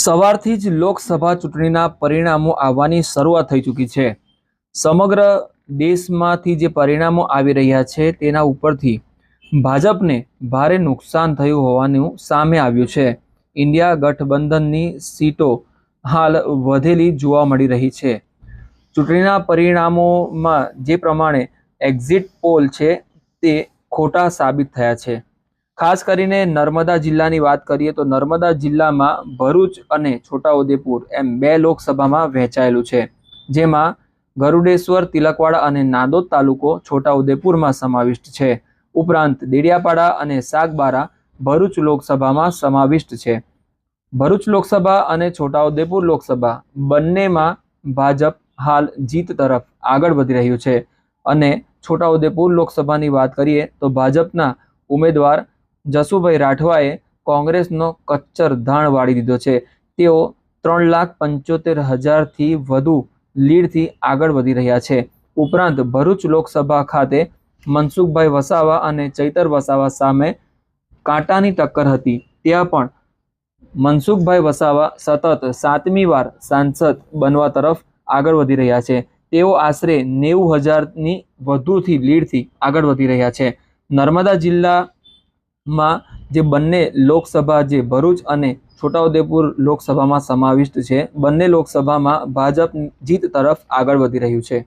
સવારથી જ લોકસભા ચૂંટણીના પરિણામો આવવાની શરૂઆત થઈ ચૂકી છે. સમગ્ર દેશમાંથી જે પરિણામો આવી રહ્યા છે તેના ઉપરથી ભાજપને ભારે નુકસાન થયું હોવાનું સામે આવ્યું છે. ઇન્ડિયા ગઠબંધનની સીટો હાલ વધેલી જોવા મળી રહી છે. ચૂંટણીના પરિણામોમાં જે પ્રમાણે એક્ઝિટ પોલ છે તે ખોટા સાબિત થયા છે. ખાસ કરીને નર્મદા જિલ્લાની વાત કરીએ તો નર્મદા જિલ્લામાં ભરૂચ અને છોટાઉદેપુર એમ બે લોકસભામાં વહેંચાયેલું છે. જેમાં ગરુડેશ્વર, તિલકવાડા અને નાદોદ તાલુકો છોટાઉદેપુરમાં સમાવિષ્ટ છે. ઉપરાંત દેડિયાપાડા અને સાગબારા ભરૂચ લોકસભામાં સમાવિષ્ટ છે. ભરૂચ લોકસભા અને છોટાઉદેપુર લોકસભા બંનેમાં ભાજપ હાલ જીત તરફ આગળ વધી રહ્યું છે. અને છોટાઉદેપુર લોકસભાની વાત કરીએ તો ભાજપના ઉમેદવાર જસુભાઈ રાઠવાએ કોંગ્રેસનો કચ્છર ધાણ વાળી દીધો છે. તેઓ ત્રણ લાખ પંચોતેર હજારથી વધુ લીડથી આગળ વધી રહ્યા છે. ઉપરાંત ભરૂચ લોકસભા ખાતે મનસુખભાઈ વસાવા અને ચૈતર વસાવા સામે કાંટાની ટક્કર હતી. ત્યાં પણ મનસુખભાઈ વસાવા સતત સાતમી વાર સાંસદ બનવા તરફ આગળ વધી રહ્યા છે. તેઓ આશરે નેવું હજારની વધુથી લીડથી આગળ વધી રહ્યા છે. નર્મદા જિલ્લામાં જે બંને લોકસભા જે ભરૂચ અને છોટાઉદેપુર લોકસભામાં સમાવિષ્ટ છે, બંને લોકસભામાં ભાજપ જીત તરફ આગળ વધી રહ્યું છે.